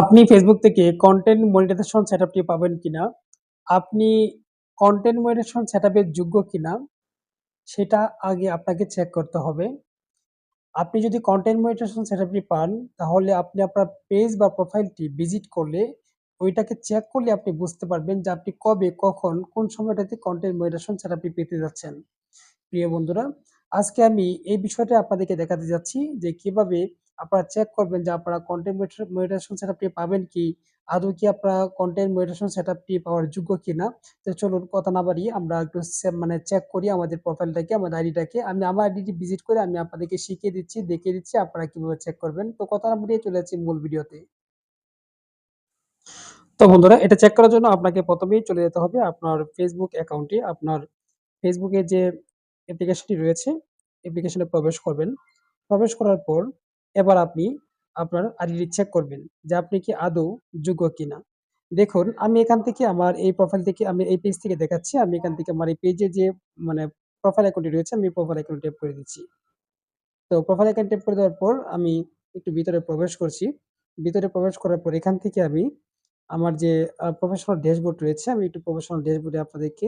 আপনি ফেসবুক থেকে content monetization সেটআপটি পাবেন কিনা? আপনি কন্টেন্ট মনিটাইজেশন সেটআপের যোগ্য কিনা? সেটা আগে আপনাকে চেক করতে হবে। আপনি যদি কন্টেন্ট মনিটাইজেশন সেটআপটি পান, তাহলে আপনি আপনার পেজ বা প্রোফাইলটি ভিজিট করলে ওইটাকে চেক করলে আপনি বুঝতে পারবেন যে আপনি কবে, কখন, কোন সময়টাতে কন্টেন্ট মনিটাইজেশন সেটআপটি পেতে যাচ্ছেন। প্রিয় বন্ধুরা, আজকে আমি এই বিষয়টা আপনাদেরকে দেখাতে যাচ্ছি যে কীভাবে আপনারা চেক করবেন যে আপনারা কন্টেন্ট মনিটাইজেশন সেটআপটি পাবেন কি? আদৌ কি আপনারা কনটেন্ট মনিটাইজেশন সেটআপটি পাওয়ার যোগ্য কিনা? তো চলুন কথা না বাড়িয়ে আমরা একটু মানে চেক করি আমাদের প্রোফাইলটাকে, আমাদের আইডিটাকে। আমি আমার আইডিটি ভিজিট করে আমি আপনাদেরকে শিখিয়ে দিচ্ছি, দেখিয়ে দিচ্ছি আপনারা কীভাবে চেক করবেন। তো কথা না বাড়িয়ে চলে যাচ্ছি মূল ভিডিওতে। তো বন্ধুরা এটা চেক করার জন্য আপনাকে প্রথমেই চলে যেতে হবে আপনার ফেসবুক অ্যাকাউন্টে। আপনার ফেসবুকে যে অ্যাপ্লিকেশনটি রয়েছে, অ্যাপ্লিকেশনে প্রবেশ করবেন। প্রবেশ করার পর এবার আপনি আপনার আইডিটি চেক করবেন যে আপনি কি আদৌ যোগ্য কিনা। দেখুন, আমি এখান থেকে আমার এই প্রোফাইল থেকে আমি এই পেজ থেকে দেখাচ্ছি। আমি এখান থেকে আমার এই পেজে যে মানে প্রোফাইল আইকনটি রয়েছে, আমি প্রোফাইল আইকনে ট্যাপ করে দিচ্ছি। তো প্রোফাইল আইকনে ট্যাপ করে দেওয়ার পর আমি একটু ভিতরে প্রবেশ করছি। ভিতরে প্রবেশ করার পর এখান থেকে আমি আমার যে প্রফেশনাল ড্যাশবোর্ড রয়েছে, আমি একটু প্রফেশনাল ড্যাশবোর্ডে আপনাদেরকে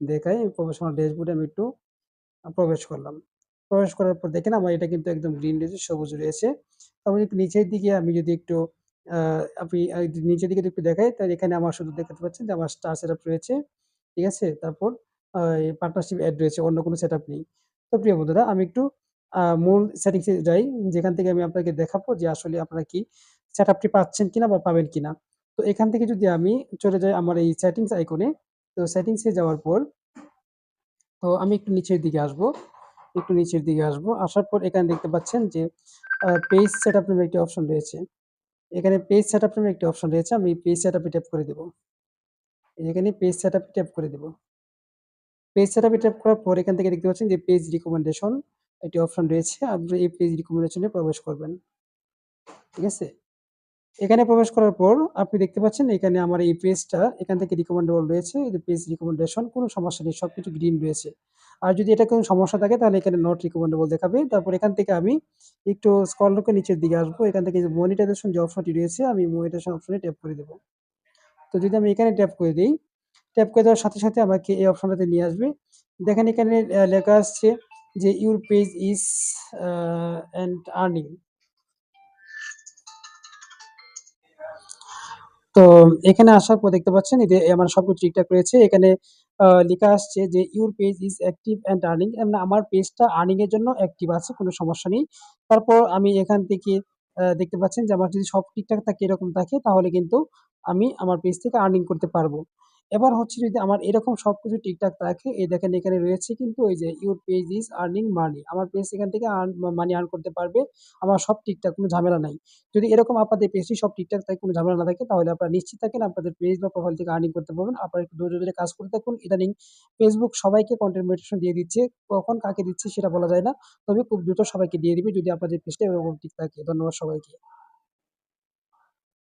দেখাই। প্রফেশনাল ড্যাশবোর্ডে আমি একটু প্রবেশ করলাম। প্রবেশ করার পর দেখেন আমার এটা কিন্তু একদম গ্রিন রয়েছে, সবুজ রয়েছে। একটু নিচের দিকে আমি যদি একটু আপনি নিচের দিকে একটু দেখাই তাহলে এখানে আমার শুধু দেখতে পাচ্ছেন যে আমার স্টার সেটআপ রয়েছে। ঠিক আছে? তারপর পার্টনারশিপ এড রয়েছে, অন্য কোনো সেটআপ নেই। তো প্রিয় বন্ধুরা আমি একটু মূল সেটিংস যাই যেখান থেকে আমি আপনাকে দেখাবো যে আসলে আপনারা কি সেটআপটি পাচ্ছেন কিনা বা পাবেন কিনা। তো এখান থেকে যদি আমি চলে যাই আমার এই সেটিংস আইকনে, তো সেটিংস যাওয়ার পর তো আমি একটু নিচের দিকে আসব। একটু নিচের দিকে আসব। আসার পর এখানে দেখতে পাচ্ছেন যে পেজ সেটআপ নামে একটি অপশন রয়েছে। এখানে পেজ সেটআপ নামে একটি অপশন রয়েছে। আমি পেজ সেটআপ এ ট্যাপ করে দেব। এখানে পেজ সেটআপ এ ট্যাপ করে দেব। পেজ সেটআপ এ ট্যাপ করার পর এখান থেকে দেখতে পাচ্ছেন যে পেজ রিকমেন্ডেশন একটি অপশন রয়েছে। আপনি এই পেজ রিকমেন্ডেশন প্রবেশ করবেন। ঠিক আছে? এখানে প্রবেশ করার পর আপনি দেখতে পাচ্ছেন এখানে আমার এই পেজটা এখান থেকে রিকমেন্ডেবল রয়েছে। এই পেজ রিকমেন্ডেশন কোনো সমস্যা নেই। সবকিছু গ্রিন রয়েছে। আর যদি এটা কোনো সমস্যা থাকে তাহলে এখানে নট রিকমেন্ডেবল দেখাবে। তারপর এখান থেকে আমি একটু স্ক্রল করে নিচের দিকে আসব। এখান থেকে যে মনিটাইজেশন যে অপশনটি রয়েছে আমি মনিটাইজেশন অপশনে ট্যাপ করে দেবো তো যদি আমি এখানে ট্যাপ করে দিই ট্যাপ করে দেওয়ার সাথে, সাথে আমাকে এই অপশনটাতে নিয়ে আসবে। দেখেন এখানে লেখা আসছে যে your page uh and earning. তো এখানে আসার পর দেখতে পাচ্ছেন যে আমার সবকিছু ঠিকঠাক রয়েছে। এখানে লেখা আসছে যে your page is active and earning আমার পেজটা আর্নিং এর জন্য অ্যাক্টিভ আছে, কোনো সমস্যা নেই। তারপর আমি এখান থেকে দেখতে পাচ্ছেন যে আমার যদি সব ঠিকঠাক থাকে এরকম থাকে তাহলে কিন্তু আমি আমার পেজ থেকে আর্নিং করতে পারব। এবার হচ্ছে যদি আমার এরকম সবকিছু ঠিকঠাক থাকে, এই দেখেন এখানে রয়েছে কিন্তু ওই যে your page is earning money. আমার পেজ এখান থেকে মানি আর্ন করতে পারবে। আমার সব ঠিকঠাক, কোনো ঝামেলা নাই। যদি এরকম আপনাদের পেজটি সব ঠিকঠাক থাকে, কোনো ঝামেলা না থাকে তাহলে আপনারা নিশ্চিত থাকেন আপনাদের পেজ বা প্রোফাইল থেকে আর্নিং করতে পারবেন। আপনারা একটু ধৈর্য ধরে কাজ করতে থাকুন। ইদানিং ফেসবুক সবাইকে কনটেন্ট মনিটাইজেশন দিয়ে দিচ্ছে। কখন কাকে দিচ্ছে সেটা বলা যায় না। তবে খুব দ্রুত সবাইকে দিয়ে দিবে যদি আপনাদের পেজটা এরকম ঠিক থাকে। ধন্যবাদ সবাইকে।